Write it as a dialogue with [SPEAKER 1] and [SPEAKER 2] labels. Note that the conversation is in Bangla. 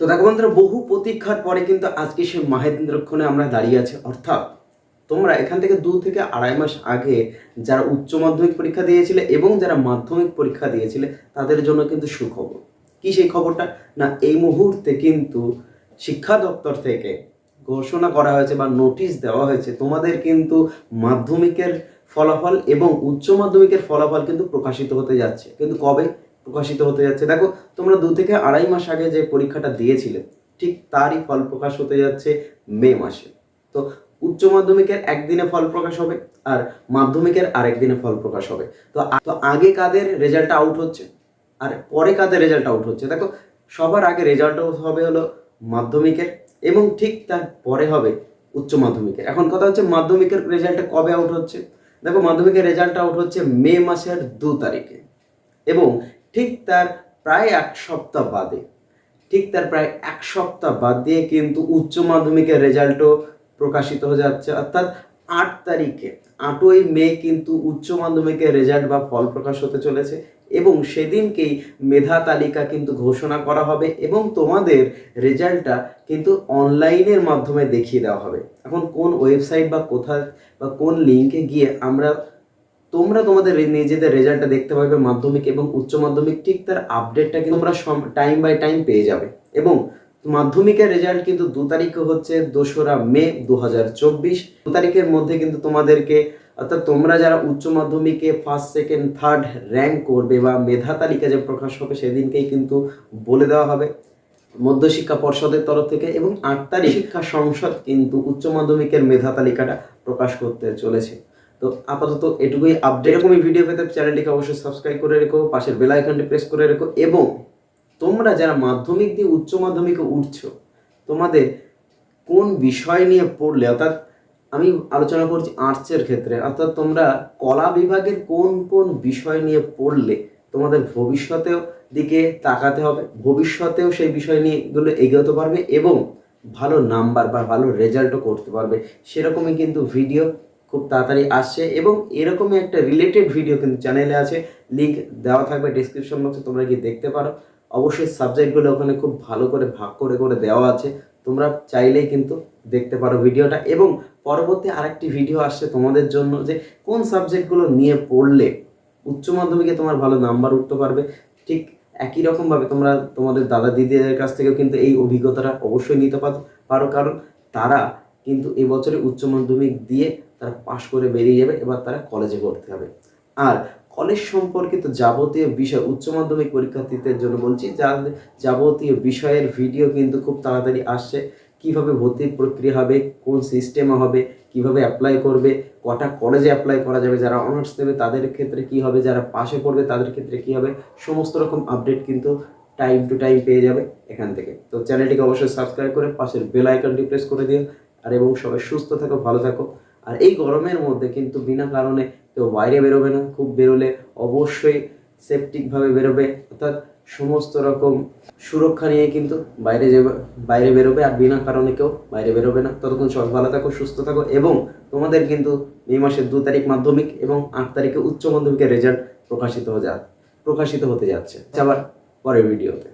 [SPEAKER 1] তো দেখো বন্ধুরা, বহু প্রতীক্ষার পরে কিন্তু আজকে সে মাহেন্দ্রক্ষণে আমরা দাঁড়িয়ে আছি। অর্থাৎ তোমরা এখান থেকে দু থেকে আড়াই মাস আগে যারা উচ্চ মাধ্যমিক পরীক্ষা দিয়েছিলে এবং যারা মাধ্যমিক পরীক্ষা দিয়েছিলে, তাদের জন্য কিন্তু সুখবর। কি সেই খবরটা? না, এই মুহূর্তে কিন্তু শিক্ষা দপ্তর থেকে ঘোষণা করা হয়েছে বা নোটিশ দেওয়া হয়েছে, তোমাদের কিন্তু মাধ্যমিকের ফলাফল এবং উচ্চ মাধ্যমিকের ফলাফল কিন্তু প্রকাশিত হতে যাচ্ছে। কিন্তু কবে? প্রকাশিত হতে যাচ্ছে। দেখো, তোমরা দু থেকে আড়াই মাস আগে যে পরীক্ষাটা দিয়েছিলে, ঠিক তারই ফল প্রকাশ হতে যাচ্ছে মে মাসে। তো উচ্চ মাধ্যমিকের একদিনে ফল প্রকাশ হবে আর মাধ্যমিকের আরেক দিনে ফল প্রকাশ হবে। তো তো আগে কাদের রেজাল্ট আউট হচ্ছে? আর পরে কাদের রেজাল্ট আউট হচ্ছে? দেখো, সবার আগে রেজাল্ট আউট হবে হলো মাধ্যমিকের এবং ঠিক তার পরে হবে উচ্চ মাধ্যমিকের। এখন কথা হচ্ছে মাধ্যমিকের রেজাল্টটা কবে আউট হচ্ছে? দেখো, মাধ্যমিকের রেজাল্ট আউট হচ্ছে মে মাসের দু তারিখে। এবং ঠিক তার প্রায় এক সপ্তাহ বাদে। ঠিক তার প্রায় এক সপ্তাহ বাদ দিয়ে কিন্তু উচ্চ মাধ্যমিকের রেজাল্টও প্রকাশিত হয়ে যাচ্ছে। অর্থাৎ আট তারিখে, আটই মে কিন্তু উচ্চ মাধ্যমিকের রেজাল্ট বা ফল প্রকাশ হতে চলেছে এবং সেদিনকেই মেধা তালিকা কিন্তু ঘোষণা করা হবে এবং তোমাদের রেজাল্টটা কিন্তু অনলাইনের মাধ্যমে দেখিয়ে দেওয়া হবে। এখন কোন ওয়েবসাইট বা কোথায় বা কোন লিঙ্কে গিয়ে আমরা তোমরা তোমাদের নিজেদের রেজাল্টটা দেখতে পাবে মাধ্যমিক এবং উচ্চ মাধ্যমিক। ঠিক তার আপডেটটা কিন্তু তোমরা টাইম বাই টাইম পেয়ে যাবে। এবং মাধ্যমিকের রেজাল্ট কিন্তু দু তারিখে হচ্ছে দোসরা মে দু হাজার চব্বিশ। দু তারিখের মধ্যে কিন্তু তোমাদেরকে, অর্থাৎ তোমরা যারা উচ্চ মাধ্যমিকে ফার্স্ট সেকেন্ড থার্ড র্যাঙ্ক করবে বা মেধা তালিকা যে প্রকাশ হবে সেদিনকেই কিন্তু বলে দেওয়া হবে মধ্যশিক্ষা পর্ষদের তরফ থেকে। এবং আট তারিখ শিক্ষা সংসদ কিন্তু উচ্চ মাধ্যমিকের মেধা তালিকাটা প্রকাশ করতে চলেছে। তো আপাতত এটুকুই আপডেট এরকমই ভিডিও পেতে চ্যানেলটিকে অবশ্যই সাবস্ক্রাইব করে রেখো, পাশের বেল আইকনটি প্রেস করে রেখো, এবং তোমরা যারা মাধ্যমিক দিয়ে উচ্চ মাধ্যমিকে উঠছো, তোমাদের কোন বিষয় নিয়ে পড়লে, অর্থাৎ আমি আলোচনা করছি আর্টসের ক্ষেত্রে, অর্থাৎ তোমরা কলা বিভাগের কোন কোন বিষয় নিয়ে পড়লে, তোমাদের ভবিষ্যতেও দিকে তাকাতে হবে, ভবিষ্যতেও সেই বিষয় নিয়েগুলো এগোতে পারবে এবং ভালো নাম্বার বা ভালো রেজাল্টও করতে পারবে, সেরকমই কিন্তু ভিডিও খুব তাড়াতাড়ি আসছে এবং এরকমই একটা রিলেটেড ভিডিও কিন্তু চ্যানেলে আছে। লিঙ্ক দেওয়া থাকবে ডিসক্রিপশন বক্সে তোমরা গিয়ে দেখতে পারো। অবশ্যই সাবজেক্টগুলো ওখানে খুব ভালো করে, ভাগ করে করে দেওয়া আছে। তোমরা চাইলেই কিন্তু দেখতে পারো ভিডিওটা এবং পরবর্তী আরেকটি ভিডিও আসছে তোমাদের জন্য যে, কোন সাবজেক্টগুলো নিয়ে পড়লে উচ্চ মাধ্যমিকে তোমার ভালো নাম্বার উঠতে পারবে? ঠিক একই রকমভাবে তোমরা তোমাদের দাদা দিদিদের কাছ থেকেও কিন্তু এই অভিজ্ঞতাটা অবশ্যই নিতে পারো। কারণ তারা কিন্তু এবছরে উচ্চ মাধ্যমিক দিয়ে তারা পাশ করে বেরিয়ে যাবে, এবার তারা কলেজে ভর্তি হবে। আর কলেজ সম্পর্কিত যাবতীয় বিষয়, উচ্চ মাধ্যমিক পরীক্ষার্থীদের জন্য বলছি, যার যাবতীয় বিষয়ের ভিডিও কিন্তু খুব তাড়াতাড়ি আসছে। কীভাবে ভর্তির প্রক্রিয়া হবে, কোন সিস্টেমে হবে, কীভাবে অ্যাপ্লাই করবে, কটা কলেজে অ্যাপ্লাই করা যাবে, যারা অনার্স নেবে, তাদের ক্ষেত্রে কি হবে, যারা পাশে পড়বে, তাদের ক্ষেত্রে কি হবে, সমস্ত রকম আপডেট কিন্তু টাইম টু টাইম পেয়ে যাবে এখান থেকে। তো চ্যানেলটিকে অবশ্যই সাবস্ক্রাইব করে পাশের বেল আইকনটি প্রেস করে দিও। আর এবং সবাই সুস্থ থাকো, ভালো থাকো। আর এই গরমের মধ্যে কিন্তু বিনা কারণে কেউ বাইরে বেরোবে না, খুব বেরোলে অবশ্যই সেপটিকভাবে বেরোবে, অর্থাৎ সমস্ত রকম সুরক্ষা নিয়ে কিন্তু বাইরে যাবে বাইরে বেরোবে আর বিনা কারণে কেউ বাইরে বেরোবে না। ততক্ষণ সব ভালো থাকো, সুস্থ থাকো এবং তোমাদের কিন্তু মে মাসের দু তারিখ মাধ্যমিক এবং আট তারিখে উচ্চ মাধ্যমিকের রেজাল্ট প্রকাশিত হয়ে যা, প্রকাশিত হতে যাচ্ছে। আবার পরের ভিডিওতে